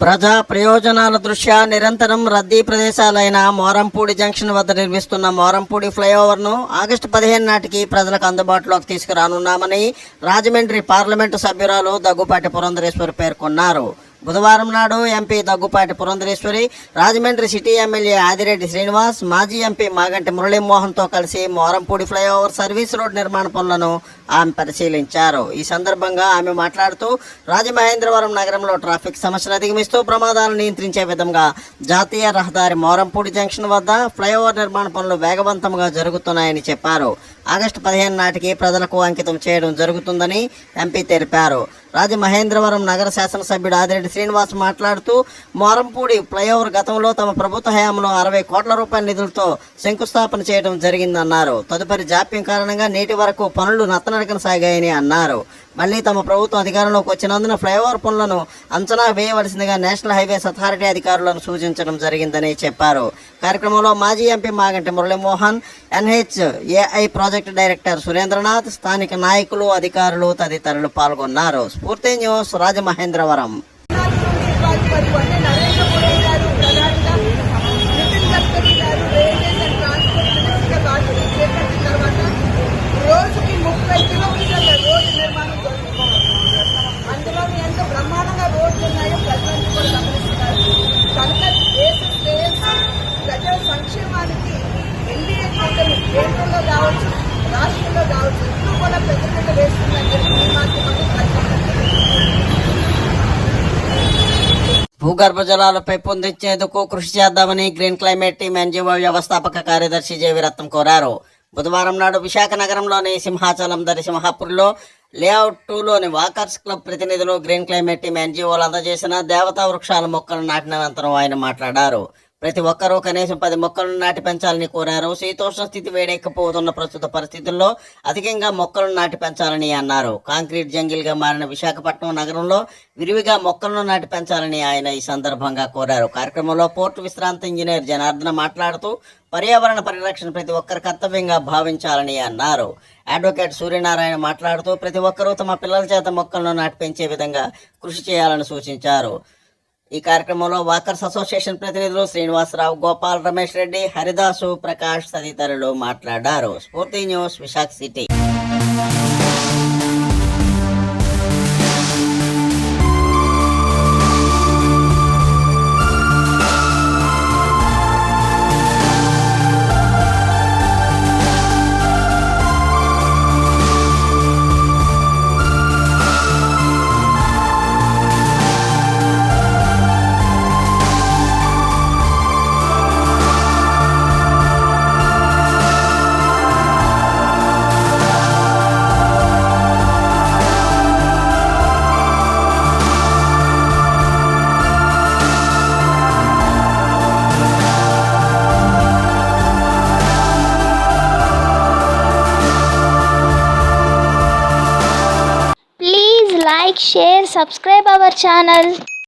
ప్రజా ప్రయోజనాల దృష్ట్యా నిరంతరం రద్దీ ప్రదేశాలైన మోరంపూడి జంక్షన్ వద్ద నిర్మిస్తున్న మోరంపూడి ఫ్లైఓవర్ను ఆగస్టు పదిహేను నాటికి ప్రజలకు అందుబాటులోకి తీసుకురానున్నామని రాజమండ్రి పార్లమెంటు సభ్యురాలు దగ్గుపాటి పురంధరేశ్వరి పేర్కొన్నారు. బుధవారం నాడు MP Daggubati Purandeswari Rajahmundry city MLA Adireddy Srinivas మాజీ ఎంపీ మాగంటి మురళీమోహన్తో కలిసి మోరంపూడి ఫ్లైఓవర్ సర్వీస్ రోడ్ నిర్మాణ పనులను ఆమె పరిశీలించారు. ఈ సందర్భంగా ఆమె మాట్లాడుతూ రాజమహేంద్రవరం నగరంలో ట్రాఫిక్ సమస్యను అధిగమిస్తూ ప్రమాదాలను నియంత్రించే విధంగా జాతీయ రహదారి మోరంపూడి జంక్షన్ వద్ద ఫ్లైఓవర్ నిర్మాణ పనులు వేగవంతంగా జరుగుతున్నాయని చెప్పారు. ఆగస్టు పదిహేను నాటికి ప్రజలకు అంకితం చేయడం జరుగుతుందని ఎంపీ తెలిపారు. రాజమహేంద్రవరం నగర శాసనసభ్యుడు ఆదిరెడ్డి శ్రీనివాస్ మాట్లాడుతూ మోరంపూడి ఫ్లైఓవర్ గతంలో తమ ప్రభుత్వ హయాంలో అరవై కోట్ల రూపాయల నిధులతో శంకుస్థాపన చేయడం జరిగిందన్నారు. తదుపరి జాప్యం కారణంగా నేటి వరకు పనులు నత్తనడకన సాగాయని అన్నారు. మళ్ళీ తమ ప్రభుత్వం అధికారంలోకి వచ్చినందున ఫ్లైఓవర్ పనులను అంచనా వేయవలసిందిగా నేషనల్ హైవేస్ అథారిటీ అధికారులను సూచించడం జరిగిందని చెప్పారు. కార్యక్రమంలో మాజీ MP Maganti Muralimohan NH AI project director Surendranath స్థానిక నాయకులు అధికారులు తదితరులు పాల్గొన్నారు. స్ఫూర్తి న్యూస్ రాజమహేంద్రవరం. నరేంద్ర గారు తర్వాత రోజుకి నిర్మాణం అందులో రోడ్లు సంక్షేమానికి ఎన్డీఏ కూటమి కేంద్రంలో కావచ్చు రాష్ట్రంలో కావచ్చు ఇప్పుడు కూడా పెద్ద పెద్ద వేస్తుందని చెప్పి భూగర్భ జలాలు పెంపొందించేందుకు కృషి చేద్దామని గ్రీన్ క్లైమేట్ టీమ్ ఎన్జిఓ వ్యవస్థాపక కార్యదర్శి జేవిరత్నం కోరారు. బుధవారం నాడు విశాఖ నగరంలోని సింహాచలం దరి సింహాపూర్లో లేఅవుట్ టూలోని వాకర్స్ క్లబ్ ప్రతినిధులు గ్రీన్ క్లైమేట్ టీమ్ ఎన్జిఓలు అందజేసిన దేవతా వృక్షాల మొక్కలు నాటిన అనంతరం ఆయన మాట్లాడారు. ప్రతి ఒక్కరూ కనీసం పది మొక్కలను నాటి పెంచాలని కోరారు. శీతోష్ణ స్థితి వేడెక్కిపోతున్న ప్రస్తుత పరిస్థితుల్లో అధికంగా మొక్కలను నాటి పెంచాలని అన్నారు. కాంక్రీట్ జంగిల్గా మారిన విశాఖపట్నం నగరంలో విరివిగా మొక్కలను నాటి పెంచాలని ఆయన ఈ సందర్భంగా కోరారు. కార్యక్రమంలో పోర్టు విశ్రాంత ఇంజనీర్ జనార్దన మాట్లాడుతూ పర్యావరణ పరిరక్షణ ప్రతి ఒక్కరి కర్తవ్యంగా భావించాలని అన్నారు. అడ్వకేట్ సూర్యనారాయణ మాట్లాడుతూ ప్రతి ఒక్కరూ తమ పిల్లల చేత మొక్కలను నాటి పెంచే విధంగా కృషి చేయాలని సూచించారు. ఈ కార్యక్రమంలో వాకర్స్ అసోసియేషన్ ప్రతినిధులు శ్రీనివాసరావు గోపాల్ రమేష్ రెడ్డి హరిదాసు ప్రకాష్ తదితరులు మాట్లాడారు. Spoorthi news Visakha city. Like, share, subscribe our channel.